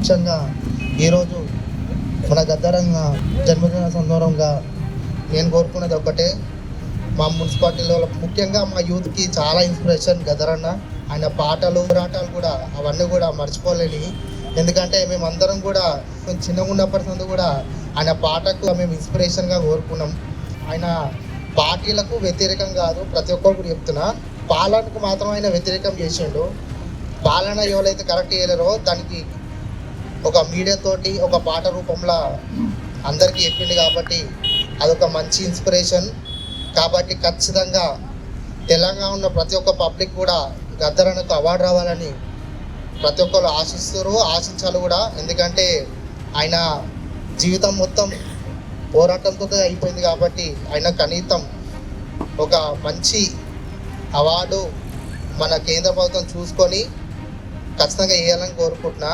ముఖ్యంగా ఈరోజు మన గద్దరంగా జన్మదిన సందర్భంగా నేను కోరుకున్నది ఒకటే మా మున్సిపాలిటీలో ముఖ్యంగా మా యూత్కి చాలా ఇన్స్పిరేషన్ గదరన్న ఆయన పాటలు పోరాటాలు కూడా అవన్నీ కూడా మర్చిపోలేని. ఎందుకంటే మేమందరం కూడా కొంచెం చిన్నగా ఉన్నప్పటి నుండి కూడా ఆయన పాటకు మేము ఇన్స్పిరేషన్గా కోరుకున్నాం. ఆయన పార్టీలకు వ్యతిరేకం కాదు ప్రతి ఒక్కరు కూడా చెప్తున్నా. పాలనకు మాత్రం ఆయన వ్యతిరేకం చేసిండు. పాలన ఎవరైతే కరెక్ట్ చేయలేరో దానికి ఒక మీడియా తోటి ఒక పాట రూపంలో అందరికీ చెప్పింది కాబట్టి అదొక మంచి ఇన్స్పిరేషన్ కాబట్టి ఖచ్చితంగా తెలంగాణ ఉన్న ప్రతి ఒక్క పబ్లిక్ కూడా గద్దరనకు అవార్డు రావాలని ప్రతి ఒక్కరు ఆశిస్తారు ఆశించాలి కూడా. ఎందుకంటే ఆయన జీవితం మొత్తం పోరాటంతో అయిపోయింది కాబట్టి ఆయన కనీసం ఒక మంచి అవార్డు మన కేంద్ర ప్రభుత్వం చూసుకొని ఖచ్చితంగా వేయాలని కోరుకుంటున్నా.